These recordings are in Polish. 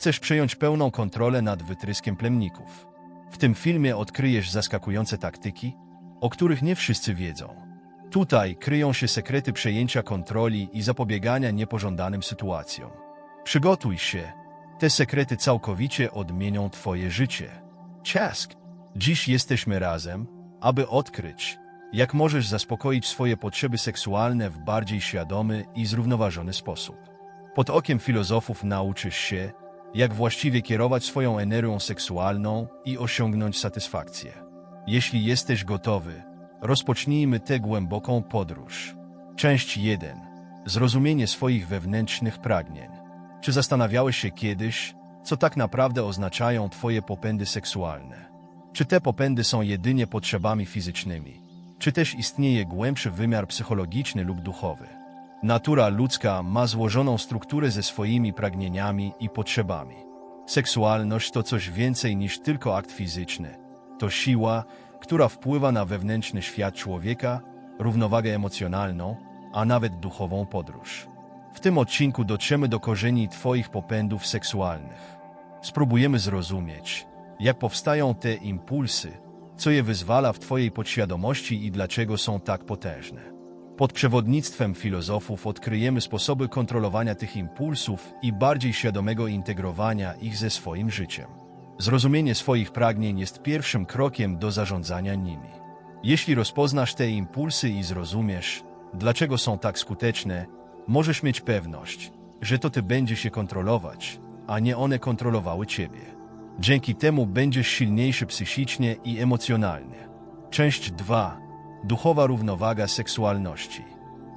Chcesz przejąć pełną kontrolę nad wytryskiem plemników. W tym filmie odkryjesz zaskakujące taktyki, o których nie wszyscy wiedzą. Tutaj kryją się sekrety przejęcia kontroli i zapobiegania niepożądanym sytuacjom. Przygotuj się, te sekrety całkowicie odmienią Twoje życie. Ciask! Dziś jesteśmy razem, aby odkryć, jak możesz zaspokoić swoje potrzeby seksualne w bardziej świadomy i zrównoważony sposób. Pod okiem filozofów nauczysz się, jak właściwie kierować swoją energią seksualną i osiągnąć satysfakcję. Jeśli jesteś gotowy, rozpocznijmy tę głęboką podróż. Część 1. Zrozumienie swoich wewnętrznych pragnień. Czy zastanawiałeś się kiedyś, co tak naprawdę oznaczają Twoje popędy seksualne? Czy te popędy są jedynie potrzebami fizycznymi? Czy też istnieje głębszy wymiar psychologiczny lub duchowy? Natura ludzka ma złożoną strukturę ze swoimi pragnieniami i potrzebami. Seksualność to coś więcej niż tylko akt fizyczny. To siła, która wpływa na wewnętrzny świat człowieka, równowagę emocjonalną, a nawet duchową podróż. W tym odcinku dotrzemy do korzeni Twoich popędów seksualnych. Spróbujemy zrozumieć, jak powstają te impulsy, co je wyzwala w Twojej podświadomości i dlaczego są tak potężne. Pod przewodnictwem filozofów odkryjemy sposoby kontrolowania tych impulsów i bardziej świadomego integrowania ich ze swoim życiem. Zrozumienie swoich pragnień jest pierwszym krokiem do zarządzania nimi. Jeśli rozpoznasz te impulsy i zrozumiesz, dlaczego są tak skuteczne, możesz mieć pewność, że to ty będziesz je kontrolować, a nie one kontrolowały ciebie. Dzięki temu będziesz silniejszy psychicznie i emocjonalnie. Część 2. Duchowa równowaga seksualności.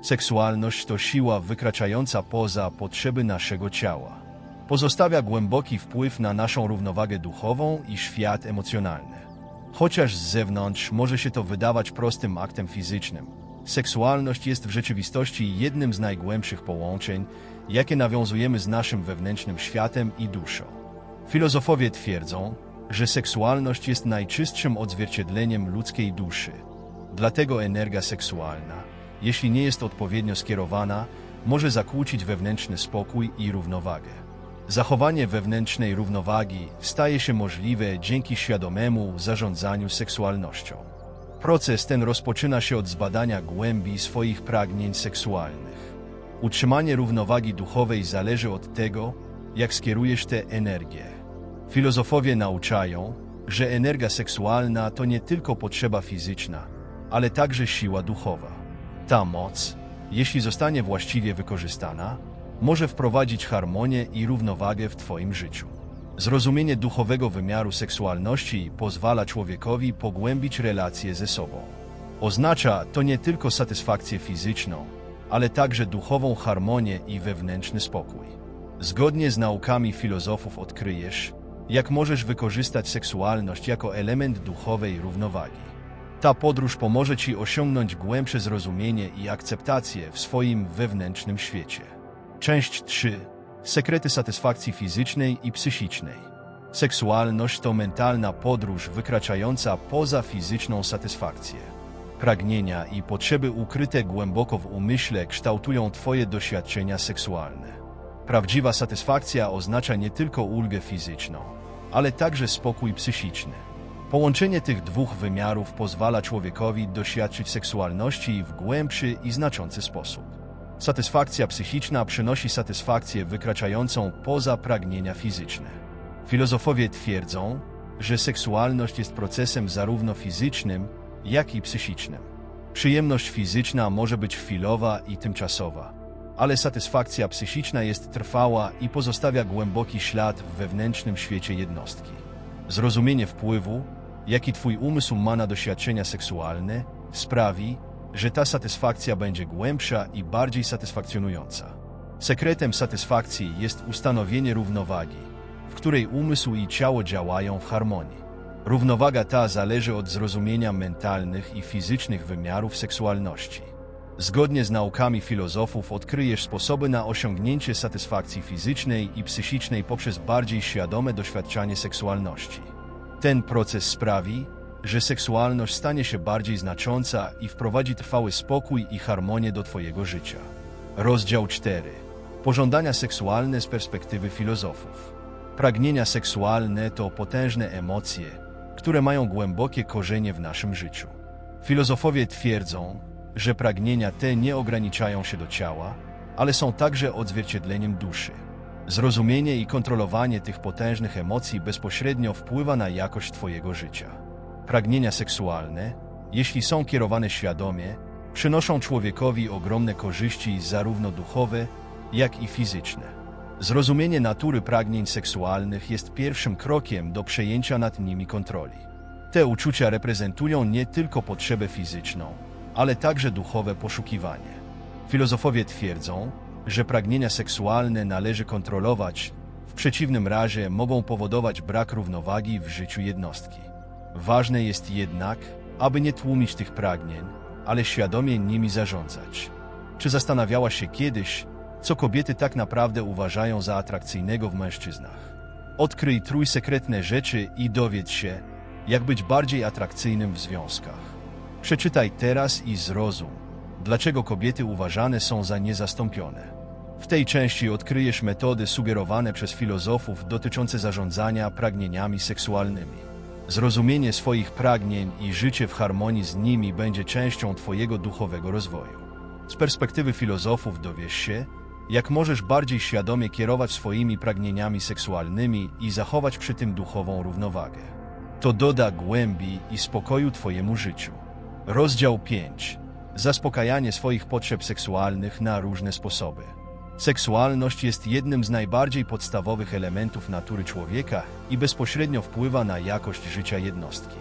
Seksualność to siła wykraczająca poza potrzeby naszego ciała. Pozostawia głęboki wpływ na naszą równowagę duchową i świat emocjonalny. Chociaż z zewnątrz może się to wydawać prostym aktem fizycznym, seksualność jest w rzeczywistości jednym z najgłębszych połączeń, jakie nawiązujemy z naszym wewnętrznym światem i duszą. Filozofowie twierdzą, że seksualność jest najczystszym odzwierciedleniem ludzkiej duszy. Dlatego energia seksualna, jeśli nie jest odpowiednio skierowana, może zakłócić wewnętrzny spokój i równowagę. Zachowanie wewnętrznej równowagi staje się możliwe dzięki świadomemu zarządzaniu seksualnością. Proces ten rozpoczyna się od zbadania głębi swoich pragnień seksualnych. Utrzymanie równowagi duchowej zależy od tego, jak skierujesz tę energię. Filozofowie nauczają, że energia seksualna to nie tylko potrzeba fizyczna, ale także siła duchowa. Ta moc, jeśli zostanie właściwie wykorzystana, może wprowadzić harmonię i równowagę w Twoim życiu. Zrozumienie duchowego wymiaru seksualności pozwala człowiekowi pogłębić relacje ze sobą. Oznacza to nie tylko satysfakcję fizyczną, ale także duchową harmonię i wewnętrzny spokój. Zgodnie z naukami filozofów odkryjesz, jak możesz wykorzystać seksualność jako element duchowej równowagi. Ta podróż pomoże Ci osiągnąć głębsze zrozumienie i akceptację w swoim wewnętrznym świecie. Część 3. Sekrety satysfakcji fizycznej i psychicznej. Seksualność to mentalna podróż wykraczająca poza fizyczną satysfakcję. Pragnienia i potrzeby ukryte głęboko w umyśle kształtują Twoje doświadczenia seksualne. Prawdziwa satysfakcja oznacza nie tylko ulgę fizyczną, ale także spokój psychiczny. Połączenie tych dwóch wymiarów pozwala człowiekowi doświadczyć seksualności w głębszy i znaczący sposób. Satysfakcja psychiczna przynosi satysfakcję wykraczającą poza pragnienia fizyczne. Filozofowie twierdzą, że seksualność jest procesem zarówno fizycznym, jak i psychicznym. Przyjemność fizyczna może być chwilowa i tymczasowa, ale satysfakcja psychiczna jest trwała i pozostawia głęboki ślad w wewnętrznym świecie jednostki. Zrozumienie wpływu, jaki Twój umysł ma na doświadczenia seksualne, sprawi, że ta satysfakcja będzie głębsza i bardziej satysfakcjonująca. Sekretem satysfakcji jest ustanowienie równowagi, w której umysł i ciało działają w harmonii. Równowaga ta zależy od zrozumienia mentalnych i fizycznych wymiarów seksualności. Zgodnie z naukami filozofów odkryjesz sposoby na osiągnięcie satysfakcji fizycznej i psychicznej poprzez bardziej świadome doświadczanie seksualności. Ten proces sprawi, że seksualność stanie się bardziej znacząca i wprowadzi trwały spokój i harmonię do Twojego życia. Rozdział 4. Pożądania seksualne z perspektywy filozofów. Pragnienia seksualne to potężne emocje, które mają głębokie korzenie w naszym życiu. Filozofowie twierdzą, że pragnienia te nie ograniczają się do ciała, ale są także odzwierciedleniem duszy. Zrozumienie i kontrolowanie tych potężnych emocji bezpośrednio wpływa na jakość Twojego życia. Pragnienia seksualne, jeśli są kierowane świadomie, przynoszą człowiekowi ogromne korzyści zarówno duchowe, jak i fizyczne. Zrozumienie natury pragnień seksualnych jest pierwszym krokiem do przejęcia nad nimi kontroli. Te uczucia reprezentują nie tylko potrzebę fizyczną, ale także duchowe poszukiwanie. Filozofowie twierdzą, że pragnienia seksualne należy kontrolować, w przeciwnym razie mogą powodować brak równowagi w życiu jednostki. Ważne jest jednak, aby nie tłumić tych pragnień, ale świadomie nimi zarządzać. Czy zastanawiałaś się kiedyś, co kobiety tak naprawdę uważają za atrakcyjnego w mężczyznach? Odkryj trójsekretne rzeczy i dowiedz się, jak być bardziej atrakcyjnym w związkach. Przeczytaj teraz i zrozum, dlaczego kobiety uważane są za niezastąpione. W tej części odkryjesz metody sugerowane przez filozofów dotyczące zarządzania pragnieniami seksualnymi. Zrozumienie swoich pragnień i życie w harmonii z nimi będzie częścią Twojego duchowego rozwoju. Z perspektywy filozofów dowiesz się, jak możesz bardziej świadomie kierować swoimi pragnieniami seksualnymi i zachować przy tym duchową równowagę. To doda głębi i spokoju Twojemu życiu. Rozdział 5. Zaspokajanie swoich potrzeb seksualnych na różne sposoby. Seksualność jest jednym z najbardziej podstawowych elementów natury człowieka i bezpośrednio wpływa na jakość życia jednostki.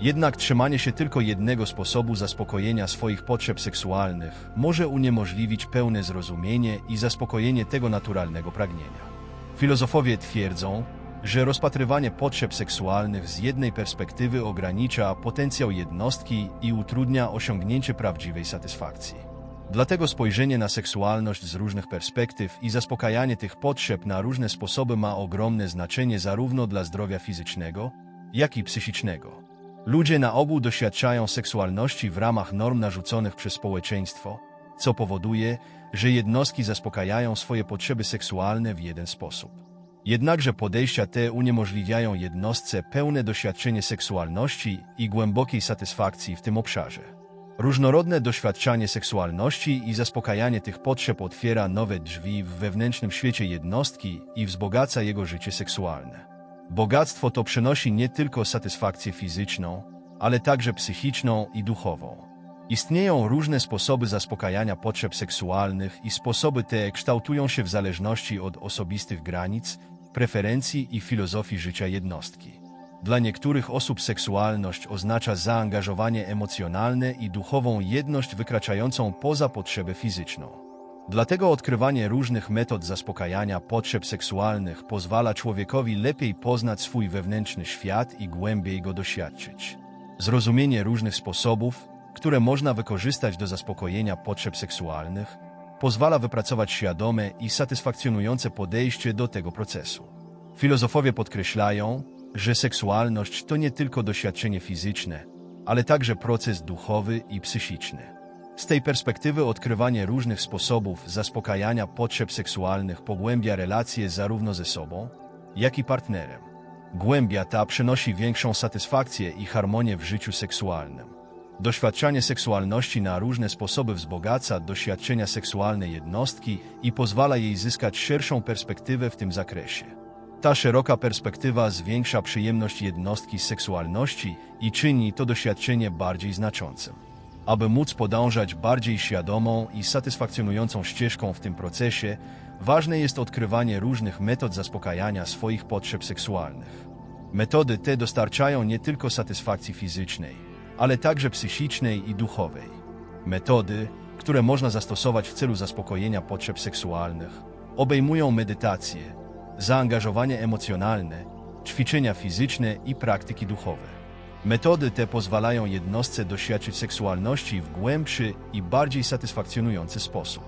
Jednak trzymanie się tylko jednego sposobu zaspokojenia swoich potrzeb seksualnych może uniemożliwić pełne zrozumienie i zaspokojenie tego naturalnego pragnienia. Filozofowie twierdzą, że rozpatrywanie potrzeb seksualnych z jednej perspektywy ogranicza potencjał jednostki i utrudnia osiągnięcie prawdziwej satysfakcji. Dlatego spojrzenie na seksualność z różnych perspektyw i zaspokajanie tych potrzeb na różne sposoby ma ogromne znaczenie zarówno dla zdrowia fizycznego, jak i psychicznego. Ludzie na ogół doświadczają seksualności w ramach norm narzuconych przez społeczeństwo, co powoduje, że jednostki zaspokajają swoje potrzeby seksualne w jeden sposób. Jednakże podejścia te uniemożliwiają jednostce pełne doświadczenie seksualności i głębokiej satysfakcji w tym obszarze. Różnorodne doświadczanie seksualności i zaspokajanie tych potrzeb otwiera nowe drzwi w wewnętrznym świecie jednostki i wzbogaca jego życie seksualne. Bogactwo to przynosi nie tylko satysfakcję fizyczną, ale także psychiczną i duchową. Istnieją różne sposoby zaspokajania potrzeb seksualnych i sposoby te kształtują się w zależności od osobistych granic, preferencji i filozofii życia jednostki. Dla niektórych osób seksualność oznacza zaangażowanie emocjonalne i duchową jedność wykraczającą poza potrzebę fizyczną. Dlatego odkrywanie różnych metod zaspokajania potrzeb seksualnych pozwala człowiekowi lepiej poznać swój wewnętrzny świat i głębiej go doświadczyć. Zrozumienie różnych sposobów, które można wykorzystać do zaspokojenia potrzeb seksualnych, pozwala wypracować świadome i satysfakcjonujące podejście do tego procesu. Filozofowie podkreślają, że seksualność to nie tylko doświadczenie fizyczne, ale także proces duchowy i psychiczny. Z tej perspektywy odkrywanie różnych sposobów zaspokajania potrzeb seksualnych pogłębia relacje zarówno ze sobą, jak i partnerem. Głębia ta przynosi większą satysfakcję i harmonię w życiu seksualnym. Doświadczanie seksualności na różne sposoby wzbogaca doświadczenia seksualne jednostki i pozwala jej zyskać szerszą perspektywę w tym zakresie. Ta szeroka perspektywa zwiększa przyjemność jednostki seksualności i czyni to doświadczenie bardziej znaczącym. Aby móc podążać bardziej świadomą i satysfakcjonującą ścieżką w tym procesie, ważne jest odkrywanie różnych metod zaspokajania swoich potrzeb seksualnych. Metody te dostarczają nie tylko satysfakcji fizycznej, ale także psychicznej i duchowej. Metody, które można zastosować w celu zaspokojenia potrzeb seksualnych, obejmują medytację, zaangażowanie emocjonalne, ćwiczenia fizyczne i praktyki duchowe. Metody te pozwalają jednostce doświadczyć seksualności w głębszy i bardziej satysfakcjonujący sposób.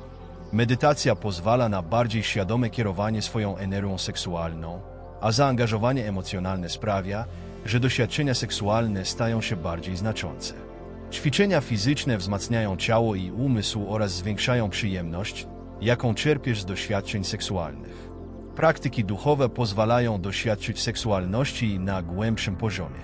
Medytacja pozwala na bardziej świadome kierowanie swoją energią seksualną, a zaangażowanie emocjonalne sprawia, że doświadczenia seksualne stają się bardziej znaczące. Ćwiczenia fizyczne wzmacniają ciało i umysł oraz zwiększają przyjemność, jaką czerpiesz z doświadczeń seksualnych. Praktyki duchowe pozwalają doświadczyć seksualności na głębszym poziomie.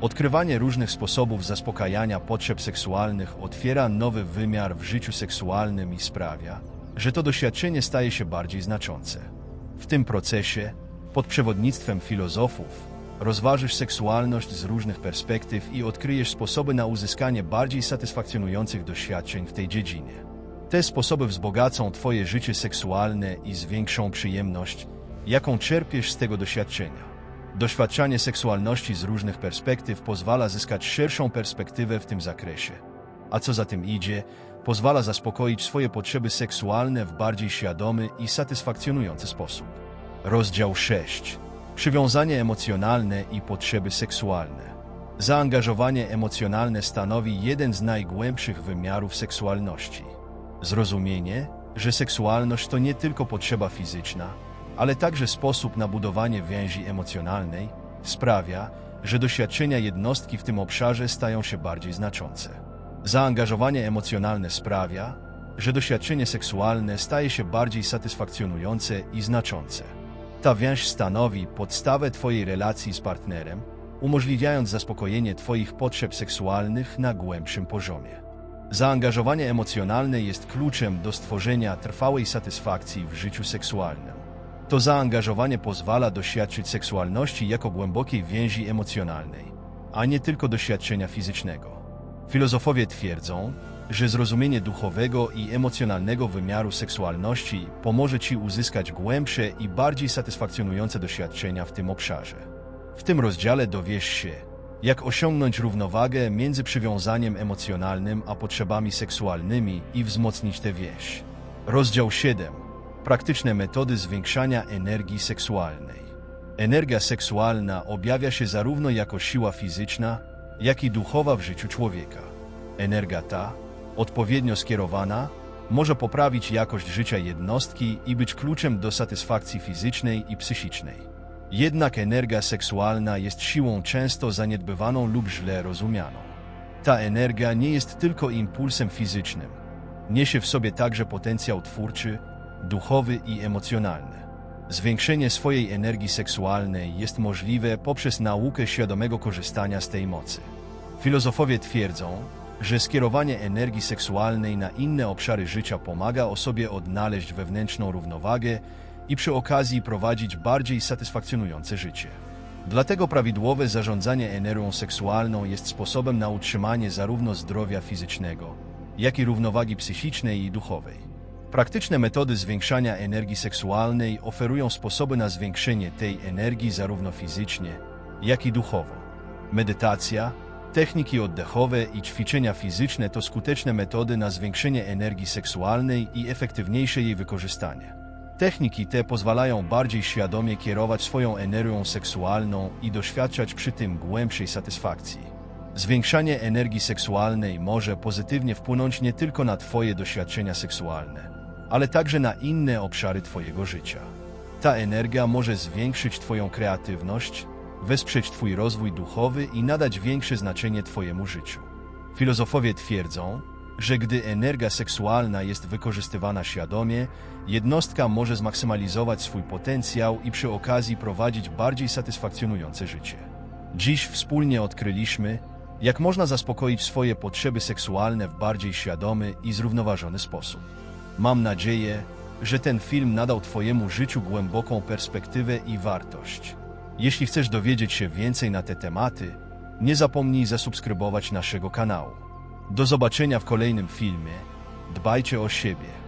Odkrywanie różnych sposobów zaspokajania potrzeb seksualnych otwiera nowy wymiar w życiu seksualnym i sprawia, że to doświadczenie staje się bardziej znaczące. W tym procesie, pod przewodnictwem filozofów, rozważysz seksualność z różnych perspektyw i odkryjesz sposoby na uzyskanie bardziej satysfakcjonujących doświadczeń w tej dziedzinie. Te sposoby wzbogacą Twoje życie seksualne i zwiększą przyjemność, jaką czerpiesz z tego doświadczenia. Doświadczanie seksualności z różnych perspektyw pozwala zyskać szerszą perspektywę w tym zakresie, a co za tym idzie, pozwala zaspokoić swoje potrzeby seksualne w bardziej świadomy i satysfakcjonujący sposób. Rozdział 6. Przywiązanie emocjonalne i potrzeby seksualne. Zaangażowanie emocjonalne stanowi jeden z najgłębszych wymiarów seksualności. Zrozumienie, że seksualność to nie tylko potrzeba fizyczna, ale także sposób na budowanie więzi emocjonalnej, sprawia, że doświadczenia jednostki w tym obszarze stają się bardziej znaczące. Zaangażowanie emocjonalne sprawia, że doświadczenie seksualne staje się bardziej satysfakcjonujące i znaczące. Ta więź stanowi podstawę Twojej relacji z partnerem, umożliwiając zaspokojenie Twoich potrzeb seksualnych na głębszym poziomie. Zaangażowanie emocjonalne jest kluczem do stworzenia trwałej satysfakcji w życiu seksualnym. To zaangażowanie pozwala doświadczyć seksualności jako głębokiej więzi emocjonalnej, a nie tylko doświadczenia fizycznego. Filozofowie twierdzą, że zrozumienie duchowego i emocjonalnego wymiaru seksualności pomoże Ci uzyskać głębsze i bardziej satysfakcjonujące doświadczenia w tym obszarze. W tym rozdziale dowiesz się, jak osiągnąć równowagę między przywiązaniem emocjonalnym a potrzebami seksualnymi i wzmocnić tę więź. Rozdział 7. Praktyczne metody zwiększania energii seksualnej. Energia seksualna objawia się zarówno jako siła fizyczna, jak i duchowa w życiu człowieka. Energia ta, odpowiednio skierowana, może poprawić jakość życia jednostki i być kluczem do satysfakcji fizycznej i psychicznej. Jednak energia seksualna jest siłą często zaniedbywaną lub źle rozumianą. Ta energia nie jest tylko impulsem fizycznym. Niesie w sobie także potencjał twórczy, duchowy i emocjonalny. Zwiększenie swojej energii seksualnej jest możliwe poprzez naukę świadomego korzystania z tej mocy. Filozofowie twierdzą, że skierowanie energii seksualnej na inne obszary życia pomaga osobie odnaleźć wewnętrzną równowagę i przy okazji prowadzić bardziej satysfakcjonujące życie. Dlatego prawidłowe zarządzanie energią seksualną jest sposobem na utrzymanie zarówno zdrowia fizycznego, jak i równowagi psychicznej i duchowej. Praktyczne metody zwiększania energii seksualnej oferują sposoby na zwiększenie tej energii zarówno fizycznie, jak i duchowo. Medytacja, techniki oddechowe i ćwiczenia fizyczne to skuteczne metody na zwiększenie energii seksualnej i efektywniejsze jej wykorzystanie. Techniki te pozwalają bardziej świadomie kierować swoją energią seksualną i doświadczać przy tym głębszej satysfakcji. Zwiększanie energii seksualnej może pozytywnie wpłynąć nie tylko na Twoje doświadczenia seksualne, ale także na inne obszary Twojego życia. Ta energia może zwiększyć Twoją kreatywność, wesprzeć Twój rozwój duchowy i nadać większe znaczenie Twojemu życiu. Filozofowie twierdzą, że gdy energia seksualna jest wykorzystywana świadomie, jednostka może zmaksymalizować swój potencjał i przy okazji prowadzić bardziej satysfakcjonujące życie. Dziś wspólnie odkryliśmy, jak można zaspokoić swoje potrzeby seksualne w bardziej świadomy i zrównoważony sposób. Mam nadzieję, że ten film nadał Twojemu życiu głęboką perspektywę i wartość. Jeśli chcesz dowiedzieć się więcej na te tematy, nie zapomnij zasubskrybować naszego kanału. Do zobaczenia w kolejnym filmie. Dbajcie o siebie.